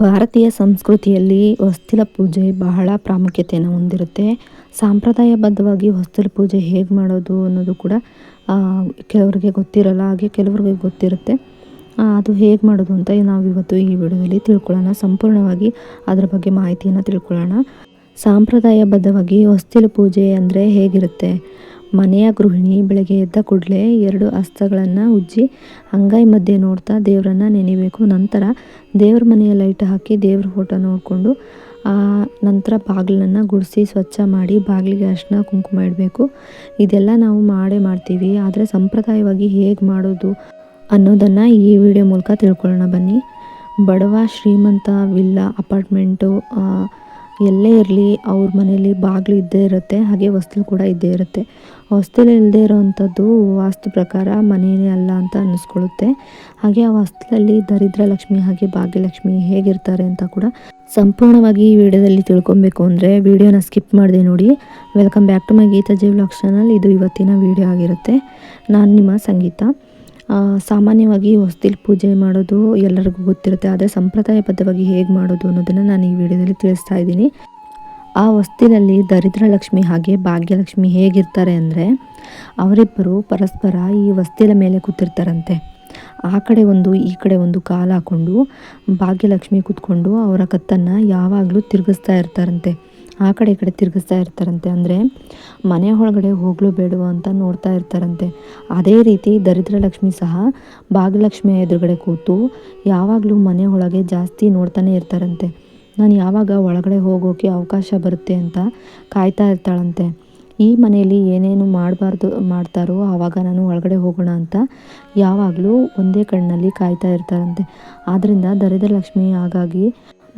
ಭಾರತೀಯ ಸಂಸ್ಕೃತಿಯಲ್ಲಿ ಹೊಸ್ತಿಲ ಪೂಜೆ ಬಹಳ ಪ್ರಾಮುಖ್ಯತೆಯನ್ನು ಹೊಂದಿರುತ್ತೆ. ಸಾಂಪ್ರದಾಯಬದ್ಧವಾಗಿ ಹೊಸ್ತಿಲ ಪೂಜೆ ಹೇಗೆ ಮಾಡೋದು ಅನ್ನೋದು ಕೂಡ ಕೆಲವರಿಗೆ ಗೊತ್ತಿರಲ್ಲ, ಹಾಗೆ ಕೆಲವರಿಗೆ ಗೊತ್ತಿರುತ್ತೆ. ಅದು ಹೇಗೆ ಮಾಡೋದು ಅಂತ ನಾವು ಇವತ್ತು ಈ ವಿಡಿಯೋದಲ್ಲಿ ತಿಳ್ಕೊಳ್ಳೋಣ. ಸಂಪೂರ್ಣವಾಗಿ ಅದರ ಬಗ್ಗೆ ಮಾಹಿತಿಯನ್ನು ತಿಳ್ಕೊಳ್ಳೋಣ. ಸಾಂಪ್ರದಾಯಬದ್ಧವಾಗಿ ಹೊಸ್ತಿಲು ಪೂಜೆ ಅಂದರೆ ಹೇಗಿರುತ್ತೆ? ಮನೆಯ ಗೃಹಿಣಿ ಬೆಳಗ್ಗೆ ಎದ್ದ ಕೂಡಲೇ ಎರಡು ಹಸ್ತಗಳನ್ನು ಉಜ್ಜಿ ಅಂಗೈ ಮಧ್ಯೆ ನೋಡ್ತಾ ದೇವರನ್ನ ನೆನಿಬೇಕು. ನಂತರ ದೇವ್ರ ಮನೆಯ ಲೈಟ್ ಹಾಕಿ ದೇವ್ರ ಫೋಟೋ ನೋಡಿಕೊಂಡು ನಂತರ ಬಾಗಿಲನ್ನು ಗುಡಿಸಿ ಸ್ವಚ್ಛ ಮಾಡಿ ಬಾಗಿಲಿಗೆ ಅರ್ಶಿನ ಕುಂಕುಮ ಇಡಬೇಕು. ಇದೆಲ್ಲ ನಾವು ಮಾಡೇ ಮಾಡ್ತೀವಿ. ಆದರೆ ಸಂಪ್ರದಾಯವಾಗಿ ಹೇಗೆ ಮಾಡೋದು ಅನ್ನೋದನ್ನು ಈ ವಿಡಿಯೋ ಮೂಲಕ ತಿಳ್ಕೊಳ್ಳೋಣ ಬನ್ನಿ. ಬಡವ ಶ್ರೀಮಂತ ವಿಲ್ಲ ಅಪಾರ್ಟ್ಮೆಂಟು ಎಲ್ಲೇ ಇರಲಿ, ಅವ್ರ ಮನೇಲಿ ಬಾಗಿಲು ಇದ್ದೇ ಇರುತ್ತೆ, ಹಾಗೆ ಹೊಸ್ತಲು ಕೂಡ ಇದ್ದೇ ಇರುತ್ತೆ. ಹೊಸ್ತಿಲು ಇಲ್ಲದೆ ಇರೋವಂಥದ್ದು ವಾಸ್ತು ಪ್ರಕಾರ ಮನೆಯೇ ಅಲ್ಲ ಅಂತ ಅನ್ನಿಸ್ಕೊಳ್ಳುತ್ತೆ ಹಾಗೆ ಆ ಹೊಸ್ತಲಲ್ಲಿ ದರಿದ್ರ ಲಕ್ಷ್ಮಿ ಹಾಗೆ ಭಾಗ್ಯಲಕ್ಷ್ಮಿ ಹೇಗಿರ್ತಾರೆ ಅಂತ ಕೂಡ ಸಂಪೂರ್ಣವಾಗಿ ಈ ವಿಡಿಯೋದಲ್ಲಿ ತಿಳ್ಕೊಬೇಕು ಅಂದರೆ ವಿಡಿಯೋನ ಸ್ಕಿಪ್ ಮಾಡಿದೆ ನೋಡಿ. Welcome back to my Geetha Jeev channel. ಇದು ಇವತ್ತಿನ ವಿಡಿಯೋ ಆಗಿರುತ್ತೆ. ನಾನು ನಿಮ್ಮ ಸಂಗೀತ. ಸಾಮಾನ್ಯವಾಗಿ ಹೊಸ್ತಿಲ್ ಪೂಜೆ ಮಾಡೋದು ಎಲ್ಲರಿಗೂ ಗೊತ್ತಿರುತ್ತೆ, ಆದರೆ ಸಂಪ್ರದಾಯಬದ್ಧವಾಗಿ ಹೇಗೆ ಮಾಡೋದು ಅನ್ನೋದನ್ನು ನಾನು ಈ ವಿಡಿಯೋದಲ್ಲಿ ತಿಳಿಸ್ತಾ ಇದ್ದೀನಿ. ಆ ಹೊಸ್ತಿಲಲ್ಲಿ ದರಿದ್ರ ಲಕ್ಷ್ಮಿ ಹಾಗೆ ಭಾಗ್ಯಲಕ್ಷ್ಮಿ ಹೇಗಿರ್ತಾರೆ ಅಂದರೆ, ಅವರಿಬ್ಬರು ಪರಸ್ಪರ ಈ ಹೊಸ್ತಿಲ ಮೇಲೆ ಕೂತಿರ್ತಾರಂತೆ. ಆ ಕಡೆ ಒಂದು, ಈ ಕಡೆ ಒಂದು ಕಾಲು ಹಾಕ್ಕೊಂಡು ಭಾಗ್ಯಲಕ್ಷ್ಮಿ ಕೂತ್ಕೊಂಡು ಅವರ ಕತ್ತನ್ನು ಯಾವಾಗಲೂ ತಿರುಗಿಸ್ತಾ ಇರ್ತಾರಂತೆ. ಆ ಕಡೆ ಈ ಕಡೆ ತಿರುಗಿಸ್ತಾ ಇರ್ತಾರಂತೆ. ಅಂದರೆ ಮನೆ ಒಳಗಡೆ ಹೋಗ್ಲು ಬೇಡವೋ ಅಂತ ನೋಡ್ತಾ ಇರ್ತಾರಂತೆ. ಅದೇ ರೀತಿ ದರಿದ್ರ ಲಕ್ಷ್ಮಿ ಸಹ ಭಾಗ್ಯಲಕ್ಷ್ಮಿಯ ಎದುರುಗಡೆ ಕೂತು ಯಾವಾಗಲೂ ಮನೆ ಒಳಗೆ ಜಾಸ್ತಿ ನೋಡ್ತಾನೆ ಇರ್ತಾರಂತೆ. ನಾನು ಯಾವಾಗ ಒಳಗಡೆ ಹೋಗೋಕೆ ಅವಕಾಶ ಬರುತ್ತೆ ಅಂತ ಕಾಯ್ತಾ ಇರ್ತಾಳಂತೆ. ಈ ಮನೆಯಲ್ಲಿ ಏನೇನು ಮಾಡಬಾರ್ದು, ಮಾಡ್ತಾರೋ ಆವಾಗ ನಾನು ಒಳಗಡೆ ಹೋಗೋಣ ಅಂತ ಯಾವಾಗಲೂ ಒಂದೇ ಕಣ್ಣಲ್ಲಿ ಕಾಯ್ತಾ ಇರ್ತಾರಂತೆ. ಆದ್ದರಿಂದ ದರಿದ್ರ ಲಕ್ಷ್ಮಿ ಹಾಗಾಗಿ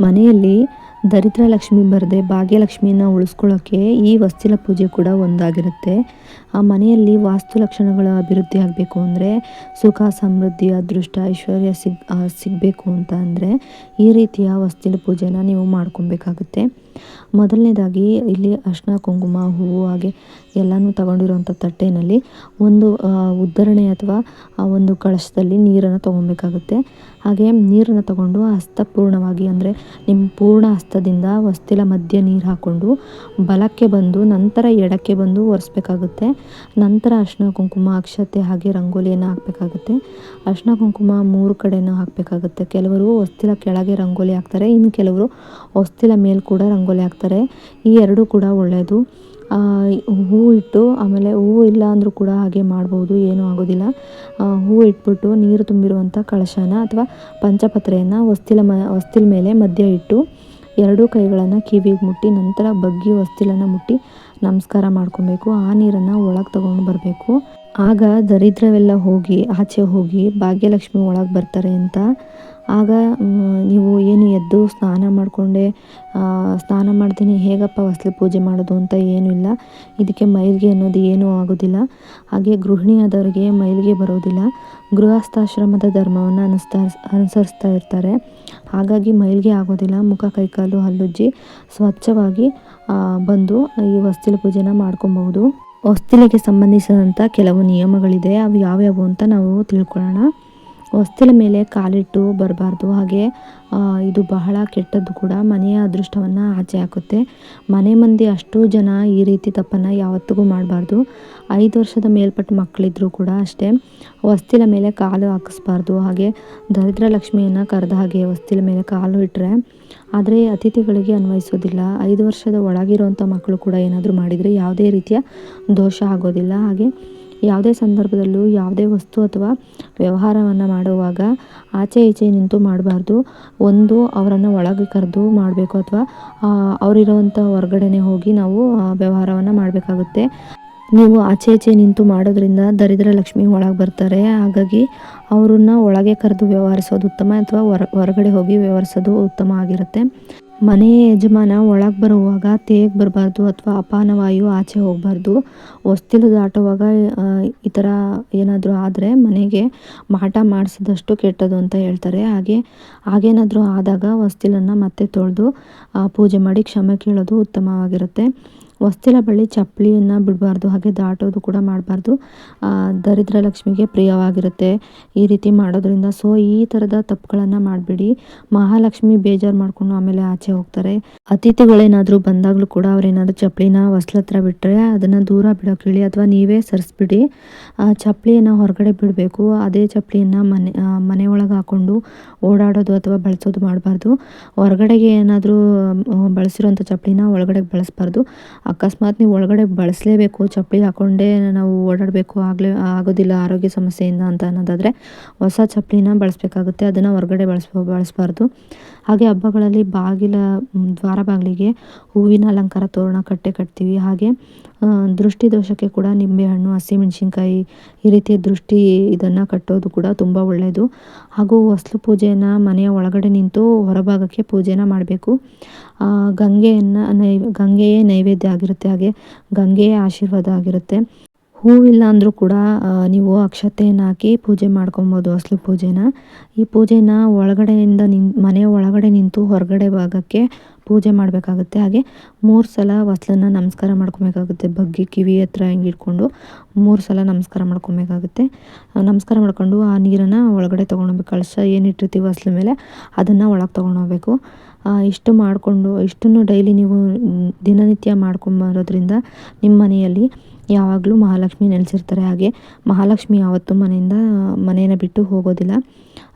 ಮನೆಯಲ್ಲಿ ದರಿದ್ರ ಲಕ್ಷ್ಮಿ ಬರದೆ ಭಾಗ್ಯಲಕ್ಷ್ಮಿಯನ್ನು ಉಳಿಸ್ಕೊಳ್ಳೋಕ್ಕೆ ಈ ವಸ್ತಿಲ ಪೂಜೆ ಕೂಡ ಒಂದಾಗಿರುತ್ತೆ. ಆ ಮನೆಯಲ್ಲಿ ವಾಸ್ತು ಲಕ್ಷಣಗಳ ಅಭಿವೃದ್ಧಿ ಆಗಬೇಕು ಅಂದರೆ ಸುಖ, ಸಮೃದ್ಧಿ, ಅದೃಷ್ಟ, ಐಶ್ವರ್ಯ ಸಿಗ್ ಸಿಗಬೇಕು ಅಂತ ಅಂದರೆ ಈ ರೀತಿಯ ವಸ್ತಿಲ ಪೂಜೆನ ನೀವು ಮಾಡ್ಕೊಬೇಕಾಗುತ್ತೆ. ಮೊದಲನೇದಾಗಿ ಇಲ್ಲಿ ಅರ್ಶಿನ ಕುಂಕುಮ, ಹೂವು ಹಾಗೆ ಎಲ್ಲನೂ ತಗೊಂಡಿರುವಂಥ ತಟ್ಟೆಯಲ್ಲಿ ಒಂದು ಉದ್ಧರಣೆ ಅಥವಾ, ಆ, ಒಂದು ಕಳಶದಲ್ಲಿ ನೀರನ್ನು ತೊಗೊಬೇಕಾಗುತ್ತೆ. ಹಾಗೆ ನೀರನ್ನು ತಗೊಂಡು ಹಸ್ತಪೂರ್ಣವಾಗಿ ಅಂದರೆ ನಿಮ್ಮ ಪೂರ್ಣ ಹಸ್ತದಿಂದ ವಸ್ತಿಲ ಮಧ್ಯೆ ನೀರು ಹಾಕ್ಕೊಂಡು ಬಲಕ್ಕೆ ಬಂದು ನಂತರ ಎಡಕ್ಕೆ ಬಂದು ಒರೆಸ್ಬೇಕಾಗುತ್ತೆ. ನಂತರ ಅರ್ಶಿನ ಕುಂಕುಮ, ಅಕ್ಷತೆ ಹಾಗೆ ರಂಗೋಲಿಯನ್ನು ಹಾಕಬೇಕಾಗುತ್ತೆ. ಅರ್ಶಿನ ಕುಂಕುಮ ಮೂರು ಕಡೆನೂ ಹಾಕಬೇಕಾಗುತ್ತೆ. ಕೆಲವರು ವಸ್ತಿಲ ಕೆಳಗೆ ರಂಗೋಲಿ ಹಾಕ್ತಾರೆ, ಇನ್ನು ಕೆಲವರು ಹೊಸ್ತಿಲ ಮೇಲೆ ಕೂಡ ರಂಗೋಲಿ ಹಾಕ್ತಾರೆ. ಈ ಎರಡೂ ಕೂಡ ಒಳ್ಳೆಯದು ಹೂ ಇಟ್ಟು ಆಮೇಲೆ ಹೂವು ಇಲ್ಲ ಅಂದರೂ ಕೂಡ ಹಾಗೆ ಮಾಡ್ಬೋದು, ಏನೂ ಆಗೋದಿಲ್ಲ. ಹೂ ಇಟ್ಬಿಟ್ಟು ನೀರು ತುಂಬಿರುವಂಥ ಕಳಶನ ಅಥವಾ ಪಂಚಪತ್ರೆಯನ್ನು ಹೊಸ್ತಿಲ ಮ, ಹೊಸ್ತಿಲ ಮೇಲೆ ಮಧ್ಯ ಇಟ್ಟು ಎರಡೂ ಕೈಗಳನ್ನು ಕಿವಿಗೆ ಮುಟ್ಟಿ ನಂತರ ಬಗ್ಗಿ ಹೊಸ್ತಿಲನ್ನು ಮುಟ್ಟಿ ನಮಸ್ಕಾರ ಮಾಡ್ಕೊಬೇಕು. ಆ ನೀರನ್ನು ಒಳಗೆ ತಗೊಂಡು ಬರಬೇಕು. ಆಗ ದರಿದ್ರವೆಲ್ಲ ಹೋಗಿ, ಆಚೆ ಹೋಗಿ ಭಾಗ್ಯಲಕ್ಷ್ಮಿ ಒಳಗೆ ಬರ್ತಾರೆ ಅಂತ. ಆಗ ನೀವು ಏನು ಎದ್ದು ಸ್ನಾನ ಮಾಡಿಕೊಂಡೆ ಸ್ನಾನ ಮಾಡ್ತೀನಿ, ಹೇಗಪ್ಪ ಹೊಸ್ಲು ಪೂಜೆ ಮಾಡೋದು ಅಂತ ಏನೂ ಇಲ್ಲ. ಇದಕ್ಕೆ ಮೈಲಿಗೆ ಅನ್ನೋದು ಏನೂ ಆಗೋದಿಲ್ಲ. ಹಾಗೆ ಗೃಹಿಣಿಯಾದವರಿಗೆ ಮೈಲಿಗೆ ಬರೋದಿಲ್ಲ. ಗೃಹಸ್ಥಾಶ್ರಮದ ಧರ್ಮವನ್ನು ಅನುಸ್ತಾ, ಅನುಸರಿಸ್ತಾ ಇರ್ತಾರೆ. ಹಾಗಾಗಿ ಮೈಲಿಗೆ ಆಗೋದಿಲ್ಲ. ಮುಖ, ಕೈಕಾಲು ಹಲ್ಲುಜ್ಜಿ ಸ್ವಚ್ಛವಾಗಿ ಬಂದು ಈ ಹೊಸ್ತಿಲ ಪೂಜೆನ ಮಾಡ್ಕೊಬಹುದು. ಹೊಸ್ತಿಲಿಗೆ ಸಂಬಂಧಿಸಿದಂಥ ಕೆಲವು ನಿಯಮಗಳಿದೆ. ಅವು ಯಾವ್ಯಾವು ಅಂತ ನಾವು ತಿಳ್ಕೊಳ್ಳೋಣ. ಹೊಸ್ತಿಲ ಮೇಲೆ ಕಾಲಿಟ್ಟು ಬರಬಾರ್ದು. ಹಾಗೆ ಇದು ಬಹಳ ಕೆಟ್ಟದ್ದು ಕೂಡ. ಮನೆಯ ಅದೃಷ್ಟವನ್ನು ಆಚೆ ಹಾಕುತ್ತೆ. ಮನೆ ಮಂದಿ ಅಷ್ಟು ಜನ ಈ ರೀತಿ ತಪ್ಪನ್ನು ಯಾವತ್ತಿಗೂ ಮಾಡಬಾರ್ದು. ಐದು ವರ್ಷದ ಮೇಲ್ಪಟ್ಟ ಮಕ್ಕಳಿದ್ರೂ ಕೂಡ ಅಷ್ಟೇ. ಹೊಸ್ತಿಲ ಮೇಲೆ ಕಾಲು ಹಾಕಿಸ್ಬಾರ್ದು. ಹಾಗೆ, ದರಿದ್ರ ಲಕ್ಷ್ಮಿಯನ್ನು ಕರೆದ ಹಾಗೆ ಹೊಸ್ತಿಲ ಮೇಲೆ ಕಾಲು ಇಟ್ಟರೆ ಆದರೆ ಅತಿಥಿಗಳಿಗೆ ಅನ್ವಯಿಸೋದಿಲ್ಲ. ಐದು ವರ್ಷದ ಒಳಗಿರುವಂಥ ಮಕ್ಕಳು ಕೂಡ ಏನಾದರೂ ಮಾಡಿದರೆ ಯಾವುದೇ ರೀತಿಯ ದೋಷ ಆಗೋದಿಲ್ಲ. ಹಾಗೆ ಯಾವುದೇ ಸಂದರ್ಭದಲ್ಲೂ ಯಾವುದೇ ವಸ್ತು ಅಥವಾ ವ್ಯವಹಾರವನ್ನು ಮಾಡುವಾಗ ಆಚೆ ಈಚೆ ನಿಂತು ಮಾಡಬಾರ್ದು. ಒಂದು, ಅವರನ್ನು ಒಳಗೆ ಕರೆದು ಮಾಡಬೇಕು ಅಥವಾ ಅವರಿರುವಂಥ ಹೊರಗಡೆನೆ ಹೋಗಿ ನಾವು ವ್ಯವಹಾರವನ್ನು ಮಾಡಬೇಕಾಗುತ್ತೆ. ನೀವು ಆಚೆ ಈಚೆ ನಿಂತು ಮಾಡೋದ್ರಿಂದ ದರಿದ್ರ ಲಕ್ಷ್ಮಿ ಒಳಗೆ ಬರ್ತಾರೆ. ಹಾಗಾಗಿ ಅವರನ್ನು ಒಳಗೆ ಕರೆದು ವ್ಯವಹರಿಸೋದು ಉತ್ತಮ ಅಥವಾ ಹೊರ, ಹೊರಗಡೆ ಹೋಗಿ ವ್ಯವಹರಿಸೋದು ಉತ್ತಮ ಆಗಿರುತ್ತೆ. ಮನೆಯ ಯಜಮಾನ ಒಳಗೆ ಬರುವಾಗ ತೇಗ್ ಬರಬಾರ್ದು ಅಥವಾ ಅಪಾನವಾಯು ಆಚೆ ಹೋಗಬಾರ್ದು. ಹೊಸ್ತಿಲು ದಾಟುವಾಗ ಈ ಥರ ಏನಾದರೂ ಆದರೆ ಮನೆಗೆ ಮಾಟ ಮಾಡಿಸಿದಷ್ಟು ಕೆಟ್ಟದು ಅಂತ ಹೇಳ್ತಾರೆ. ಹಾಗೆ, ಹಾಗೇನಾದರೂ ಆದಾಗ ಹೊಸ್ತಿಲನ್ನು ಮತ್ತೆ ತೊಳೆದು ಪೂಜೆ ಮಾಡಿ ಕ್ಷಮೆ ಕೇಳೋದು ಉತ್ತಮವಾಗಿರುತ್ತೆ. ಹೊಸ್ತಿಲ ಬಳಿ ಚಪ್ಪಲಿಯನ್ನು ಬಿಡಬಾರ್ದು, ಹಾಗೆ ದಾಟೋದು ಕೂಡ ಮಾಡಬಾರ್ದು. ದರಿದ್ರ ಲಕ್ಷ್ಮಿಗೆ ಪ್ರಿಯವಾಗಿರುತ್ತೆ ಈ ರೀತಿ ಮಾಡೋದ್ರಿಂದ. ಸೊ ಈ ಥರದ ತಪ್ಪುಗಳನ್ನು ಮಾಡಬೇಡಿ. ಮಹಾಲಕ್ಷ್ಮಿ ಬೇಜಾರು ಮಾಡಿಕೊಂಡು ಆಮೇಲೆ ಆಚೆ ಹೋಗ್ತಾರೆ. ಅತಿಥಿಗಳೇನಾದರೂ ಬಂದಾಗಲೂ ಕೂಡ ಅವ್ರೇನಾದರೂ ಚಪ್ಪಲಿನ ಹೊಸ್ಲ ಹತ್ರ ಬಿಟ್ಟರೆ ಅದನ್ನು ದೂರ ಬಿಡೋಕೆ ಹೇಳಿ ಅಥವಾ ನೀವೇ ಸರಿಸ್ಬಿಡಿ. ಚಪ್ಪಲಿಯನ್ನು ಹೊರಗಡೆ ಬಿಡಬೇಕು. ಅದೇ ಚಪ್ಪಲಿಯನ್ನು ಮನೆ ಮನೆ ಒಳಗೆ ಹಾಕ್ಕೊಂಡು ಓಡಾಡೋದು ಅಥವಾ ಬಳಸೋದು ಮಾಡಬಾರ್ದು. ಹೊರಗಡೆಗೆ ಏನಾದರೂ ಬಳಸಿರೋಂಥ ಚಪ್ಪಲಿನ ಒಳಗಡೆ ಬಳಸಬಾರ್ದು. ಅಕಸ್ಮಾತ್ ನೀವು ಒಳಗಡೆ ಬಳಸಲೇಬೇಕು ಚಪ್ಪಲಿ ಹಾಕ್ಕೊಂಡೇ ನಾವು ಓಡಾಡಬೇಕು, ಆಗಲೇ ಆಗೋದಿಲ್ಲ ಆರೋಗ್ಯ ಸಮಸ್ಯೆಯಿಂದ ಅಂತ ಅನ್ನೋದಾದರೆ ಹೊಸ ಚಪ್ಪಲಿನ ಬಳಸಬೇಕಾಗುತ್ತೆ, ಅದನ್ನು ಹೊರಗಡೆ ಬಳಸ್ಬೋ ಬಳಸಬಾರ್ದು. ಹಾಗೆ ಹಬ್ಬಗಳಲ್ಲಿ ಬಾಗಿಲ, ದ್ವಾರ ಬಾಗಿಲಿಗೆ ಹೂವಿನ ಅಲಂಕಾರ ತೋರಣ, ಕಟ್ಟೆ ಕಟ್ತೀವಿ. ಹಾಗೆ ದೃಷ್ಟಿ ದೋಷಕ್ಕೆ ಕೂಡ ನಿಂಬೆಹಣ್ಣು ಹಸಿಮೆಣ್ಸಿನ್ಕಾಯಿ ಈ ರೀತಿಯ ದೃಷ್ಟಿ ಇದನ್ನು ಕಟ್ಟೋದು ಕೂಡ ತುಂಬ ಒಳ್ಳೆಯದು ಹಾಗೂ ಹೊಸ್ಲು ಪೂಜೆಯನ್ನು ಮನೆಯ ಒಳಗಡೆ ನಿಂತು ಹೊರಭಾಗಕ್ಕೆ ಪೂಜೆನ ಮಾಡಬೇಕು. ಗಂಗೆಯನ್ನು ನೈ ಗಂಗೆಯೇ ನೈವೇದ್ಯ ಆಗಿರುತ್ತೆ ಹಾಗೆ ಗಂಗೆಯೇ ಆಶೀರ್ವಾದ ಆಗಿರುತ್ತೆ. ಹೂವಿಲ್ಲ ಅಂದರೂ ಕೂಡ ನೀವು ಅಕ್ಷತೆಯನ್ನು ಹಾಕಿ ಪೂಜೆ ಮಾಡ್ಕೊಬೋದು ಅಸಲು ಪೂಜೆನ. ಈ ಪೂಜೆನ ಒಳಗಡೆಯಿಂದ ನಿನ್, ಮನೆ ಒಳಗಡೆ ನಿಂತು ಹೊರಗಡೆ ಭಾಗಕ್ಕೆ ಪೂಜೆ ಮಾಡಬೇಕಾಗುತ್ತೆ. ಹಾಗೆ ಮೂರು ಸಲ ಹೊಸ್ಲನ್ನ ನಮಸ್ಕಾರ ಮಾಡ್ಕೊಬೇಕಾಗುತ್ತೆ. ಬಗ್ಗಿ, ಕಿವಿ ಹತ್ರ ಹಿಂಗೆ ಇಟ್ಕೊಂಡು ಮೂರು ಸಲ ನಮಸ್ಕಾರ ಮಾಡ್ಕೊಬೇಕಾಗುತ್ತೆ. ನಮಸ್ಕಾರ ಮಾಡ್ಕೊಂಡು ಆ ನೀರನ್ನು ಒಳಗಡೆ ತೊಗೊಂಡೋಗ್ಬೇಕು ಕಳಶ ಏನಿಟ್ಟಿರ್ತೀವಿ ಹೊಸ್ಲ ಮೇಲೆ ಅದನ್ನು ಒಳಗೆ ತೊಗೊಂಡೋಗ್ಬೇಕು ಇಷ್ಟು ಮಾಡಿಕೊಂಡು, ಇಷ್ಟನ್ನು ಡೈಲಿ ನೀವು ದಿನನಿತ್ಯ ಮಾಡ್ಕೊಂಬರೋದ್ರಿಂದ ನಿಮ್ಮ ಮನೆಯಲ್ಲಿ ಯಾವಾಗಲೂ ಮಹಾಲಕ್ಷ್ಮಿ ನೆಲೆಸಿರ್ತಾರೆ. ಹಾಗೆ ಮಹಾಲಕ್ಷ್ಮಿ ಯಾವತ್ತೂ ಮನೆಯಿಂದ, ಮನೆಯನ್ನು ಬಿಟ್ಟು ಹೋಗೋದಿಲ್ಲ.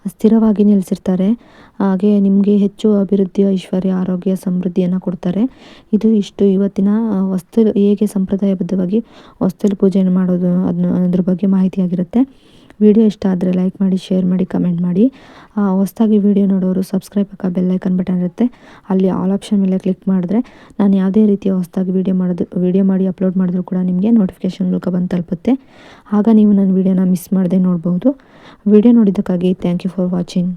ಸ್ಥಿರವಾಗಿ ನೆಲೆಸಿರ್ತಾರೆ. ಹಾಗೆ ನಿಮಗೆ ಹೆಚ್ಚು ಅಭಿವೃದ್ಧಿ ಐಶ್ವರ್ಯ, ಆರೋಗ್ಯ, ಸಮೃದ್ಧಿಯನ್ನು ಕೊಡ್ತಾರೆ. ಇದು ಇಷ್ಟು ಇವತ್ತಿನ ವಸ್ತು, ಹೇಗೆ ಸಂಪ್ರದಾಯಬದ್ಧವಾಗಿ ವಸ್ತುಲಿ ಪೂಜೆಯನ್ನು ಮಾಡೋದು ಅದನ್ನ ಅದ್ರ ಬಗ್ಗೆ ಮಾಹಿತಿಯಾಗಿರುತ್ತೆ. ವಿಡಿಯೋ ಇಷ್ಟ ಆದರೆ ಲೈಕ್ ಮಾಡಿ ಶೇರ್ ಮಾಡಿ ಕಮೆಂಟ್ ಮಾಡಿ. ಹೊಸ್ದಾಗಿ ವಿಡಿಯೋ ನೋಡೋರು ಸಬ್ಸ್ಕ್ರೈಬ್ ಬೆಲ್ ಬೆಲ್ಲೈಕನ್ ಬಟನ್ ಇರುತ್ತೆ. ಅಲ್ಲಿ ಆಲ್ ಆಪ್ಷನ್ ಮೇಲೆ ಕ್ಲಿಕ್ ಮಾಡಿದ್ರೆ ನಾನು ಯಾವುದೇ ರೀತಿಯ ಹೊಸ್ದಾಗಿ ವಿಡಿಯೋ ಮಾಡೋದು, ವಿಡಿಯೋ ಮಾಡಿ ಅಪ್ಲೋಡ್ ಮಾಡಿದ್ರು ಕೂಡ ನಿಮಗೆ ನೋಟಿಫಿಕೇಷನ್ ಮೂಲಕ ಬಂದು ತಲುಪುತ್ತೆ. ಆಗ ನೀವು ನನ್ನ ವಿಡಿಯೋನ ಮಿಸ್ ಮಾಡದೆ ನೋಡ್ಬೋದು. ವಿಡಿಯೋ ನೋಡಿದ್ದಕ್ಕಾಗಿ ಥ್ಯಾಂಕ್ ಯು ಫಾರ್ ವಾಚಿಂಗ್